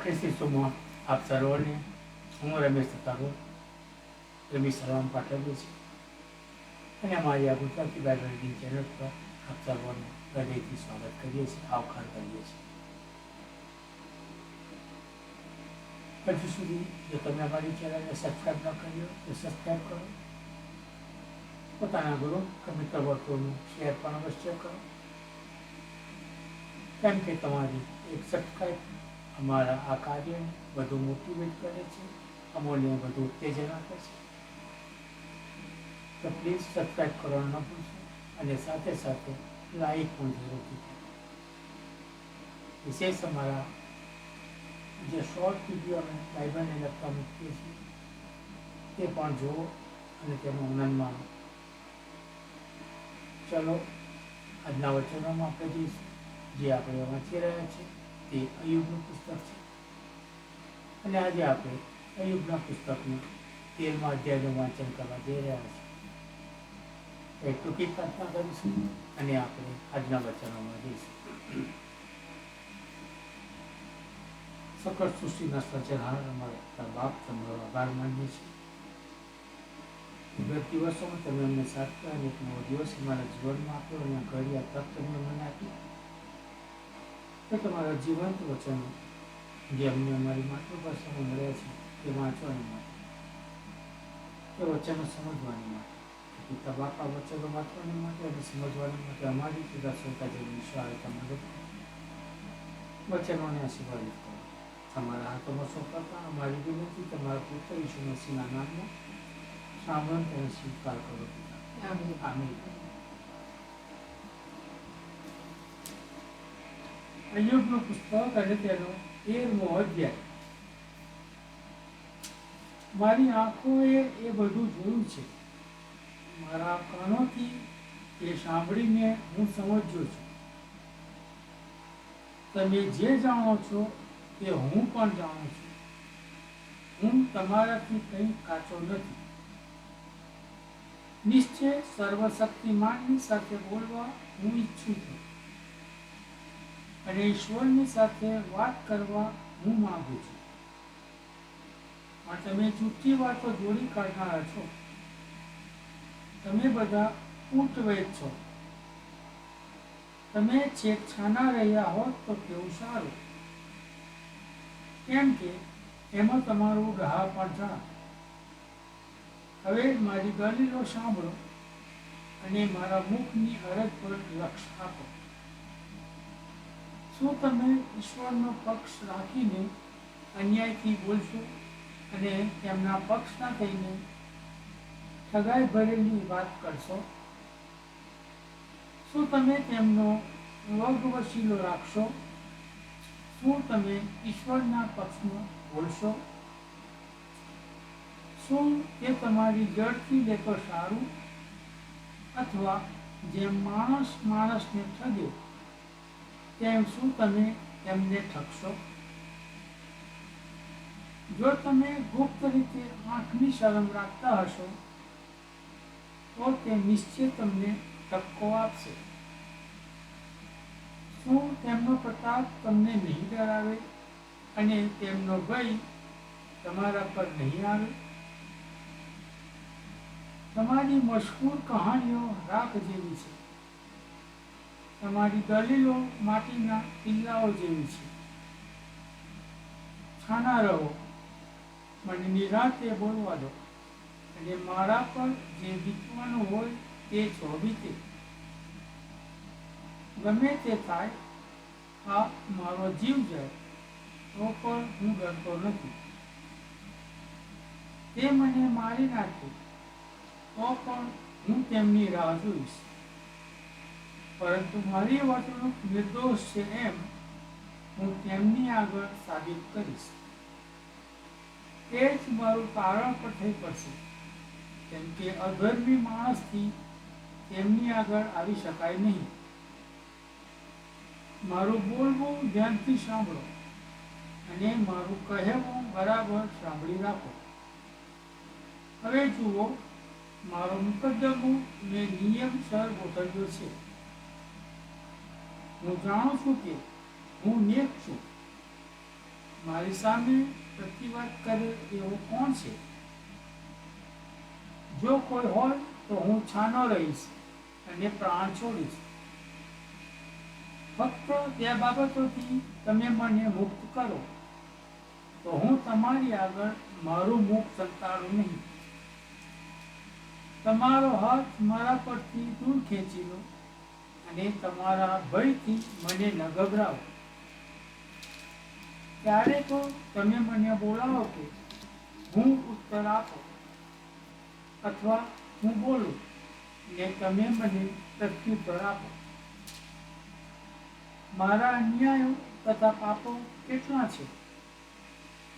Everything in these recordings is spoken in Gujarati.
ખ્રિસ્તી સુમો આપ સર્વને હું રમેશ તતારો રમેશ સલામ પાઠવીએ છીએ અને અમારી આ ગુજરાતી બાઇબલ રીડિંગ ચેનલ પર આપ સર્વનું હૃદયથી સ્વાગત કરીએ છીએ આવકાર કરીએ છીએ હજુ સુધી જો તમે અમારી ચેનલને સબસ્ક્રાઈબ ન કરી હોય તો સબસ્ક્રાઈબ કરો પોતાના ગુરુ કે મિત્ર વર્તુળનું શેર પણ અવશ્ય કરો કેમ કે તમારી એક સબસ્ક્રાઈબ અમારા આ કાર્યને વધુ મોટિવેટ કરે છે અમૂલ્ય વધુ ઉત્તેજન આપે છે. તો પ્લીઝ સબસ્ક્રાઈબ કરવાનું ન ભૂલશો અને સાથે સાથે લાઈક પણ જરૂરથી વિશેષ અમારા જે શોર્ટ વીડિયો અમે બાઇબલને લગતા મૂકીએ છીએ, તે પણ જુઓ અને તેનો આનંદ માણો. ચલો, આજના વચનોમાં આપણે જઈશું. જે આપણે વાંચી રહ્યા છીએ. તે અયુબનું પુસ્તક છે. અને આજે આપણે અયુબના પુસ્તકનું તેરમા અધ્યાયનું વાંચન કરવા જઈ રહ્યા છીએ. એક ટૂંકી પ્રાર્થના કરીશું અને આપણે આજના વચનોમાં જઈશું. સકળ સૃષ્ટિના સર્જનહાર અમારા બાપ તમારો આભાર માનીએ છીએ. ગત દિવસોમાં તમે અમને સાથ અને એક નવો દિવસ અમારા જીવનમાં આપ્યો અને ઘડી તક તમને મને આપી. તો તમારા જીવંત વચનો જે અમને અમારી માતૃભાષામાં મળ્યા છે તે વાંચવાની માટે. તે વચનો સમજવાની માટે. પિતા બાપા વચનો વાંચવાની માટે અને સમજવાની માટે અમારી પિતા શ્રોતા જેવી સહાયતા મદદ વચનોને આશીર્વાદિત કરો. તમારા હાથોમાં સોંપાતા અમારી વિનંતી તમારા પુત્ર ઈશુ મસીના નામમાં સાંભળ અને સ્વીકાર કરો. આમીન. અયુબનું પુસ્તક અને તેનો તેરમો અધ્યાય. મારી આંખોએ એ બધું જોયું છે. મારા કાનોથી એ સાંભળીને હું સમજ્યો છું. તમે જે જાણો છો તે હું પણ જાણું છું. હું તમારાથી કંઈ કાચો નથી. નિશ્ચય સર્વશક્તિમાનની સાથે બોલવા હું ઈચ્છું છું. અને ઈશ્વરની સાથે વાત કરવા હું માગું છું. પણ તમે જૂઠી વાતો જોડી કાઢનારા છો. તમે બધા ઊંટવેદ છો. તમે છેક છાના રહ્યા હોત તો કેવું સારું? કેમ કે એમાં તમારું રાહ પણ જણા હવે મારી દલીલો સાંભળો અને મારા મુખની અરજ પર લક્ષ આપો. શું તમે ઈશ્વરનો પક્ષ રાખીને અન્યાયથી બોલશો અને તેમના પક્ષના થઈને ઠગાઈ ભરેલી વાત કરશો. શું તમે તેમનો વગવશીલો રાખશો? શું તમે ઈશ્વરના પક્ષમાં બોલશો? શું તે તમારી જડથી લેતો સારું? અથવા જેમ માણસ માણસને ઠગે તેમ શું તમે તેમને ઠગશો? જો તમે ગુપ્ત રીતે આંખની શરમ રાખતા હશો, તો તે નિશ્ચય તમને ઠપકો આપશે. શું તેમનો પ્રતાપ તમને નહીં ડરાવે અને તેમનો ભય તમારા પર નહીં આવે? તમારી મશહૂર કહાણીઓ રાખ જેવી છે. તમારી દલીલો માટીના કિલ્લાઓ જેવી છે. છાના રહો. મને નિરાતે બોલવા દો. અને મારા પર જે વીતવાનું હોય તે ચોવીતે ગમે તે થાય, આ મારો જીવ જાય, તો પણ હું ડરતો નથી. તે મને મારી નાખે, તો પણ હું તેમની રાહ જોઈશ. પરંતુ મારી વર્તણૂક નિર્દોષ છે એમ હું તેમની આગળ સાબિત કરીશ. એ જ મારું કારણ પણ થઈ પડશે. કેમ કે અધર્મી માણસથી તેમની આગળ આવી શકાય નહીં. મારું બોલવું ધ્યાનથી સાંભળો અને મારું કહેવું બરાબર સાંભળી રાખો. હવે જુઓ, મારો મુકદ્દમો મેં નિયમસર ગોઠવ્યો છે. હું જાણું છું કે હું નેક છું. મારી સામે પ્રતિવાદ કરે એવો કોણ છે? જો કોઈ હોય તો હું છાનો રહીશ અને પ્રાણ છોડીશ. ફક્ત બે બાબતોથી તમે મને મુક્ત કરો. તો હું તમારી આગળ મારું મુખ સંતાડું નહીં. તમારો હાથ મારા પરથી દૂર ખેંચી લો. અને તમારા ભયથી મને ન ગભરાવો. ત્યારે તો તમે મને બોલાવો કે હું ઉત્તર આપો અથવા હું બોલું ને તમે મને પ્રત્યુત્તર આપો. મારા અન્યાયો તથા પાપો કેટલા છે?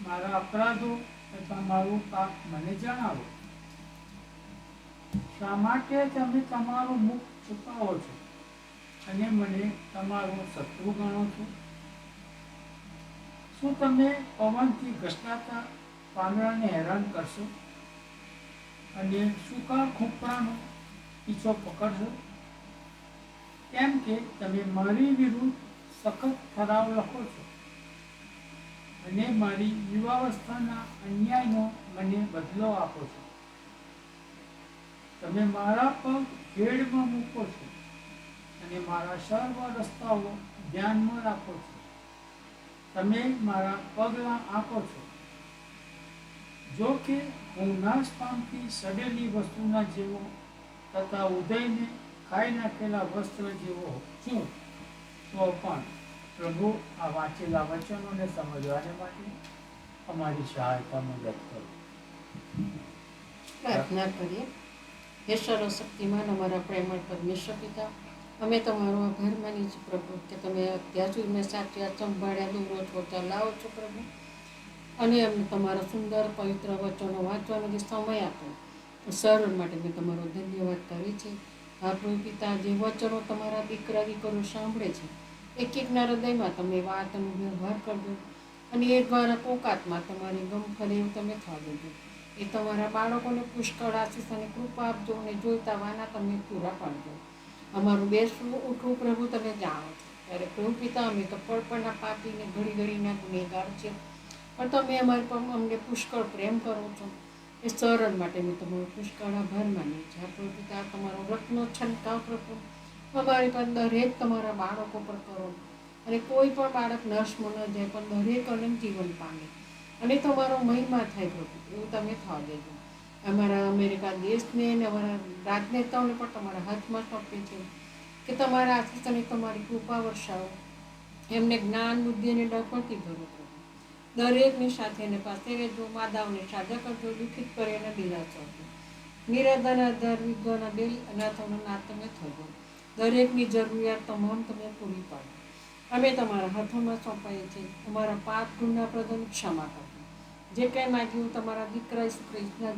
મારા અપરાધો તથા મારું પાપ મને જણાવો. શા માટે તમે તમારું મુખ છુપાવો છો? અને મને તમારો શત્રુ ગણો છો. શું તમે પવનથી ઘસડાતા પાંદડાને હેરાન કરશો? અને સૂકા ખૂંપડાનો પીછો પકડશો? કેમ કે તમે મારી વિરુદ્ધ સખત ઠરાવ લખો છો. અને મારી યુવાવસ્થાના અન્યાયનો મને બદલો આપો છો. તમે મારા પગ ભેડમાં મૂકો છો. અને મારા સર્વ રસ્તાઓ ધ્યાનમાં રાખો છો. તમે મારા પગલાં આપો છો. જો કે હું નાશ પામતી સડેલી વસ્તુના જેવો તથા ઉદયને ખાઈ નાખેલા વસ્ત્ર જેવો છું. તો પણ પ્રભુ આ વાંચેલા વચનોને સમજવાને માટે અમારી સહાયતા મદદ કરો. પ્રાર્થના કરીએ. હે સર્વશક્તિમાન અમારા પ્રેમળ પરમેશ્વર પિતા અમે તમારો આભાર માની છીએ પ્રભુ કે તમે અત્યાર સુધી મેં સાચવ્યા સંભાળ્યા દૂરો છો ચલાવો છો પ્રભુ. અને અમને તમારા સુંદર, પવિત્ર વચનો વાંચવાનો જે સમય આપો સરળ માટે મેં તમારો ધન્યવાદ કરી છે. આપણું પિતા જે વચનો તમારા દીકરા, દીકરો સાંભળે છે એક એકના હૃદયમાં તમે વાતનો વ્યવહાર કરજો અને એ દ્વારા કોકાતમાં તમારી ગમ એવું તમે થવા દેજો એ તમારા બાળકોને પુષ્કળ આશીષ અને કૃપા આપજો અને જોઈતા વાના તમે પૂરા પાડજો. અમારું બેસવું ઉઠવું પ્રભુ, તમે જાણો છો ત્યારે પ્રભુ પિતા અમે તો પળપણના પાપીને ઘડી ઘડીના ગુનેગાર છે. પણ તમે અમારી પર અમને પુષ્કળ પ્રેમ કરો છો. એ સરળ માટે મેં તમારો પુષ્કળ આભાર માનીએ છીએ પ્રભુ પિતા તમારો રત્નો છંટકાવ પ્રભુ? અમારી પર દરેક તમારા બાળકો પર કરો. અને કોઈ પણ બાળક નર્સમાં ન જાય, પણ દરેક અનંત જીવન પામે. અને તમારો મહિમા થાય પ્રભુ, એવું તમે થવા દેજો. અમારા અમેરિકા દેશને અને અમારા રાજનેતાઓને પણ તમારા હાથમાં સોંપીએ છીએ કે તમારા આશીષ અને તમારી કૃપા વર્ષાઓ એમને જ્ઞાન, બુદ્ધિ અને ડફળથી ભરો કરો. દરેકની સાથે એને પાસે રહેજો, માદાઓને સાજા કરજો દુઃખિત કરી અને દિલાસો આપજો. નિરાધાના આધાર વિદ્વાના દિલ અનાથોનો નાથ તમે થજો. દરેકની જરૂરિયાત તમામ તમે પૂરી પાડો. અમે તમારા હાથોમાં સોંપાઈએ છીએ. અમારા પાપ ગુણના પ્રદન ક્ષમા કરજો જે કંઈ માગ્યું તમારા દીકરા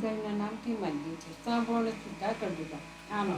જયના નામથી માંગીએ છીએ સાંભળો સીધા કરજો આમ.